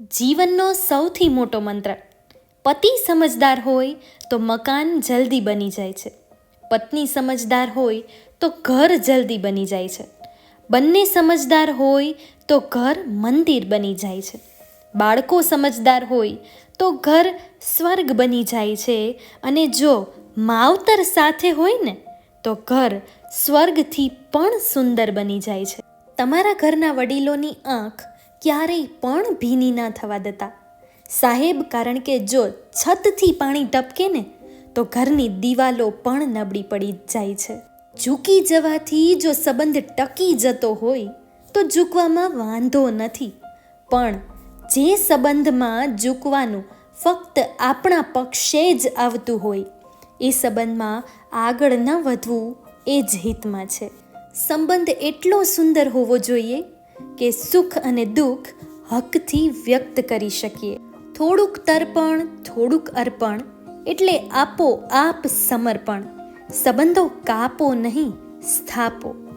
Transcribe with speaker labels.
Speaker 1: જીવનનો સૌથી મોટો મંત્ર. પતિ સમજદાર હોય તો મકાન જલ્દી બની જાય છે. પત્ની સમજદાર હોય તો ઘર જલ્દી બની જાય છે. બંને સમજદાર હોય તો ઘર મંદિર બની જાય છે. બાળકો સમજદાર હોય તો ઘર સ્વર્ગ બની જાય છે અને જો માવતર સાથે હોય ને, તો ઘર સ્વર્ગથી પણ સુંદર બની જાય છે. તમારા ઘરના વડીલોની આંખ ક્યારેય પણ ભીની ના થવા દેતા. સાહેબ, કારણ કે જો છતથી પાણી ટપકે ને, તો ઘરની દિવાલો પણ નબળી પડી જાય છે. ઝૂકી જવાથી જો સંબંધ ટકી જતો હોય, તો ઝૂકવામાં વાંધો નથી. પણ જે સંબંધમાં ઝૂકવાનું ફક્ત આપણા પક્ષે જ આવતું હોય, એ સંબંધમાં આગળ ન વધવું એ જ હિતમાં છે. સંબંધ એટલો સુંદર હોવો જોઈએ કે સુખ અને દુઃખ હકથી વ્યક્ત કરી શકીએ. થોડુંક તર્પણ, થોડુંક અર્પણ એટલે આપો આપ સમર્પણ. સંબંધો કાપો નહીં, સ્થાપો.